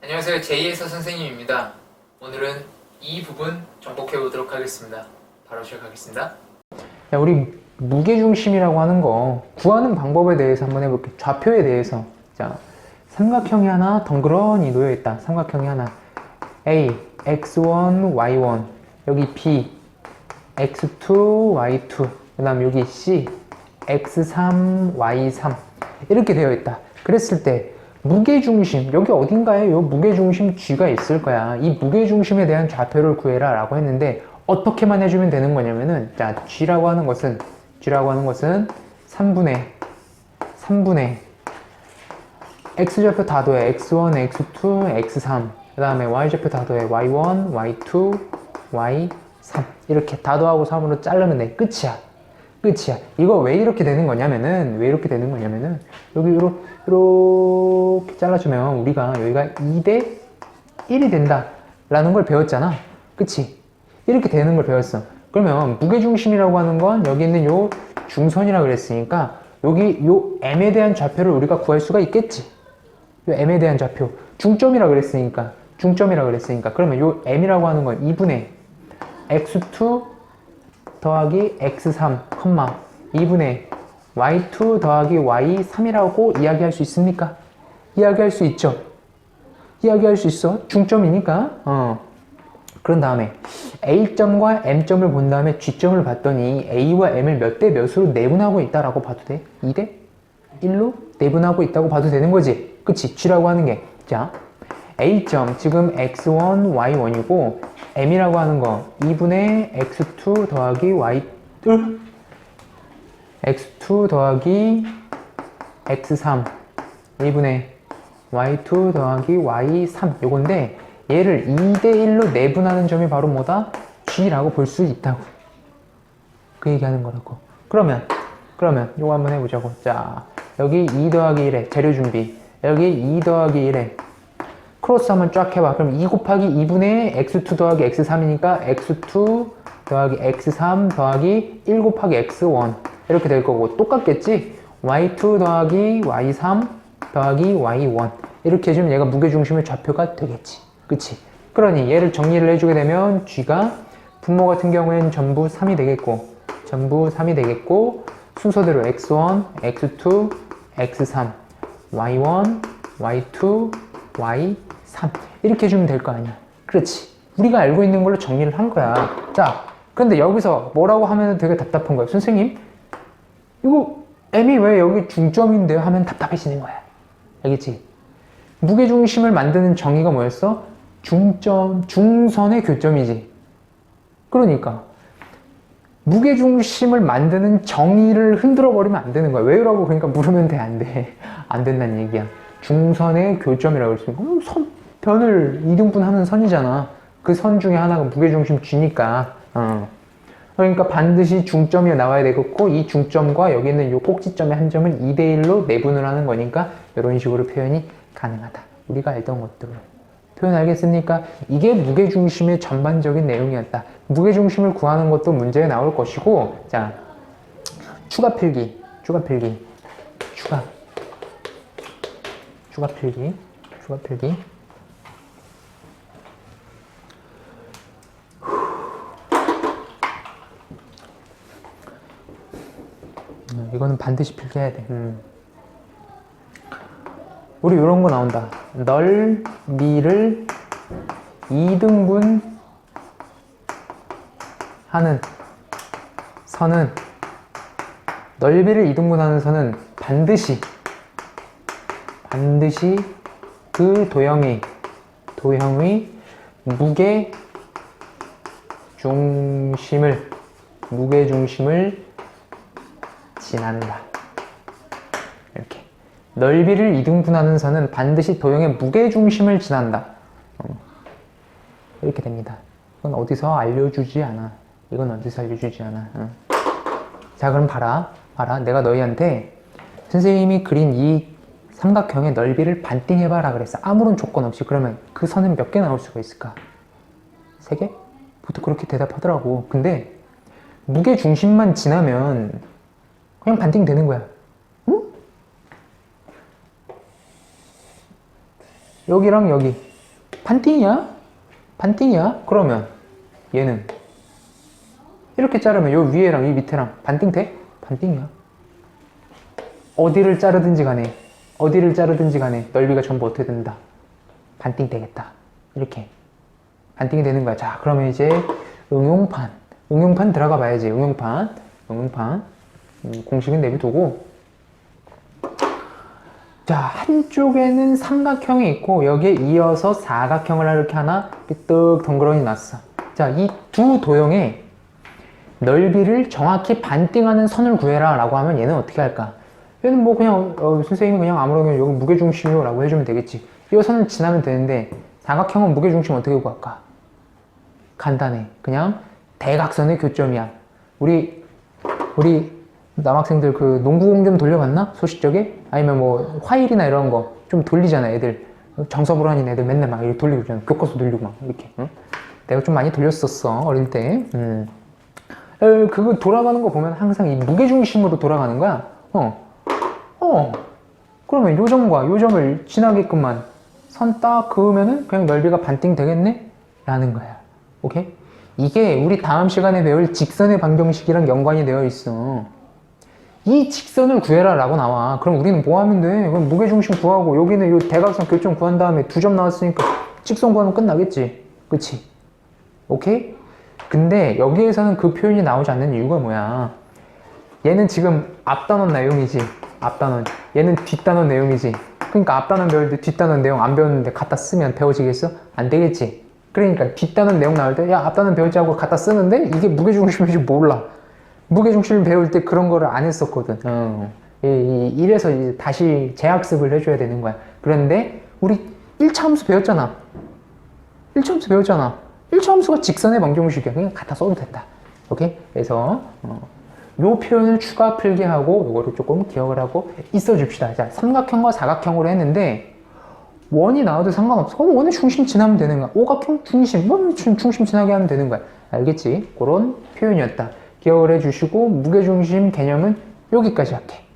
안녕하세요. 제이에서 선생님입니다. 오늘은 이 부분 정복해 보도록 하겠습니다. 바로 시작하겠습니다. 야, 우리 무게중심이라고 하는 거 구하는 방법에 대해서 한번 해볼게. 좌표에 대해서. 자, 삼각형이 하나 덩그러니 놓여 있다. 삼각형이 하나. A, X1, Y1. 여기 B, X2, Y2. 그 다음 여기 C, X3, Y3. 이렇게 되어 있다. 그랬을 때 무게중심, 여기 어딘가에 요 무게중심 G가 있을 거야. 이 무게중심에 대한 좌표를 구해라 라고 했는데 어떻게만 해주면 되는 거냐면은 자 G라고 하는 것은 G라고 하는 것은 3분의 3분의 X좌표 다도에 X1, X2, X3 그 다음에 Y좌표 다도에 Y1, Y2, Y3 이렇게 다도하고 3으로 자르면 돼. 끝이야 끝이야. 이거 왜 이렇게 되는 거냐면은 왜 이렇게 되는 거냐면은 여기 이렇게, 이렇게 잘라주면 우리가 여기가 2대 1이 된다 라는 걸 배웠잖아. 그치? 이렇게 되는 걸 배웠어. 그러면 무게중심이라고 하는 건 여기 있는 요 중선이라 그랬으니까 여기 요 m에 대한 좌표를 우리가 구할 수가 있겠지. 요 m에 대한 좌표. 중점이라 그랬으니까. 중점이라 그랬으니까. 그러면 요 m이라고 하는 건 2분의 x2 더하기 x3, 2분의 y2 더하기 y3이라고 이야기할 수 있습니까? 이야기할 수 있죠. 이야기할 수 있어. 중점이니까. 어. 그런 다음에 A점과 M점을 본 다음에 G점을 봤더니 A와 M을 몇 대 몇으로 내분하고 있다라고 봐도 돼? 2대 1로 내분하고 있다고 봐도 되는 거지. 그치? G라고 하는 게. 자, A점 지금 X1, Y1이고 M이라고 하는 거 2분의 X2 더하기 Y X2 더하기 X3 1분의 Y2 더하기 Y3 요건데 얘를 2대1로 내분하는 점이 바로 뭐다? G라고 볼 수 있다고. 그 얘기하는 거라고. 그러면 그러면 요거 한번 해보자고. 자 여기 2 더하기 1에 재료 준비. 여기 2 더하기 1에 크로스 한번 쫙 해봐. 그럼 2 곱하기 2분의 x2 더하기 x3이니까 x2 더하기 x3 더하기 1 곱하기 x1 이렇게 될 거고. 똑같겠지? y2 더하기 y3 더하기 y1 이렇게 해주면 얘가 무게중심의 좌표가 되겠지. 그치? 그러니 얘를 정리를 해주게 되면 G가 분모 같은 경우에는 전부 3이 되겠고 전부 3이 되겠고 순서대로 x1, x2, x3, y1, y2, y3 이렇게 해주면 될 거 아니야 그렇지 우리가 알고 있는 걸로 정리를 한 거야 자 그런데 여기서 뭐라고 하면 되게 답답한 거야 선생님 이거 M이 왜 여기 중점인데요 하면 답답해지는 거야 알겠지? 무게중심을 만드는 정의가 뭐였어? 중점, 중선의 교점이지. 그러니까 무게중심을 만드는 정의를 흔들어 버리면 안 되는 거야. 왜라고 그러니까 물으면 돼, 안 돼. 안 된다는 얘기야. 중선의 교점이라고 했으니까 음, 선, 변을 이등분하는 선이잖아. 그 선 중에 하나가 무게중심 G니까. 어. 그러니까 반드시 중점이 나와야 되겠고 이 중점과 여기 있는 이 꼭지점의 한 점은 2대1로 내분을 하는 거니까 이런 식으로 표현이 가능하다. 우리가 알던 것들을. 표현 알겠습니까? 이게 무게중심의 전반적인 내용이었다. 무게중심을 구하는 것도 문제에 나올 것이고, 자, 추가 필기, 추가 필기, 추가, 추가 필기, 추가 필기. 음, 이거는 반드시 필기해야 돼. 음. 우리 이런 거 나온다. 넓이를 2등분 하는 선은 넓이를 2등분하는 선은 반드시 반드시 그 도형의 도형의 무게 중심을 무게 중심을 지난다. 이렇게 넓이를 이등분하는 선은 반드시 도형의 무게중심을 지난다. 어. 이렇게 됩니다. 이건 어디서 알려주지 않아. 이건 어디서 알려주지 않아. 어. 자, 그럼 봐라. 봐라. 내가 너희한테 선생님이 그린 이 삼각형의 넓이를 반띵해봐라 그랬어. 아무런 조건 없이. 그러면 그 선은 몇 개 나올 수가 있을까? 세 개? 보통 그렇게 대답하더라고. 근데 무게 중심만 지나면 그냥 반띵 되는 거야. 여기랑 여기 반띵이야? 반띵이야? 그러면 얘는 이렇게 자르면 요 위에랑 이 밑에랑 반띵 돼? 반띵이야. 어디를 자르든지 간에 어디를 자르든지 간에 넓이가 전부 어떻게 된다? 반띵 되겠다. 이렇게 반띵이 되는 거야. 자, 그러면 이제 응용판. 응용판 들어가 봐야지. 응용판. 응용판. 음, 공식은 내비두고. 자, 한쪽에는 삼각형이 있고, 여기에 이어서 사각형을 이렇게 하나 삐뚤 덩그러니 놨어. 자, 이 두 도형의 넓이를 정확히 반띵하는 선을 구해라 라고 하면 얘는 어떻게 할까? 얘는 뭐 그냥, 어, 선생님이 그냥 아무렇게나 여기 무게중심이요 라고 해주면 되겠지. 이 선을 지나면 되는데, 사각형은 무게중심 어떻게 구할까? 간단해. 그냥 대각선의 교점이야. 우리 우리 남학생들 그 농구공 좀 돌려봤나? 소식적에? 아니면 뭐 화일이나 이런 거 좀 돌리잖아 애들 정서불안인 애들 맨날 막 이렇게 돌리고 있잖아 교과서 돌리고 막 이렇게 응? 내가 좀 많이 돌렸었어 어릴 때 음. 에, 그거 돌아가는 거 보면 항상 이 무게중심으로 돌아가는 거야 어. 어. 그러면 요 점과 요 점을 지나게끔만 선 딱 그으면은 그냥 넓이가 반띵 되겠네? 라는 거야 오케이? 이게 우리 다음 시간에 배울 직선의 방정식이랑 연관이 되어 있어. 이 직선을 구해라 라고 나와. 그럼 우리는 뭐 하면 돼? 그럼 무게중심 구하고 여기는 요 대각선 교점 구한 다음에 두 점 나왔으니까 직선 구하면 끝나겠지. 그치? 오케이? 근데 여기에서는 그 표현이 나오지 않는 이유가 뭐야? 얘는 지금 앞단원 내용이지. 앞단원. 얘는 뒷단원 내용이지. 그러니까 앞단원 배울 때 뒷단원 내용 안 배웠는데 갖다 쓰면 배워지겠어? 안 되겠지. 그러니까 뒷단원 내용 나올 때 야 앞단원 배우지 하고 갖다 쓰는데 이게 무게중심인지 몰라. 무게중심을 배울 때 그런 거를 안 했었거든. 어. 이- 이- 이제 다시 재학습을 해줘야 되는 거야. 그런데 우리 1차 함수 배웠잖아. 1차 함수 배웠잖아. 1차 함수가 직선의 방정식이야. 그냥 갖다 써도 된다. 오케이? 그래서 어, 요 표현을 추가 필기하고 요거를 조금 기억을 하고 있어 줍시다. 자, 삼각형과 사각형으로 했는데 원이 나와도 상관없어. 어, 원의 중심 지나면 되는 거야. 오각형 중심, 뭐 중- 중심 지나게 하면 되는 거야. 알겠지? 그런 표현이었다. 기억을 해주시고 무게중심 개념은 여기까지 할게.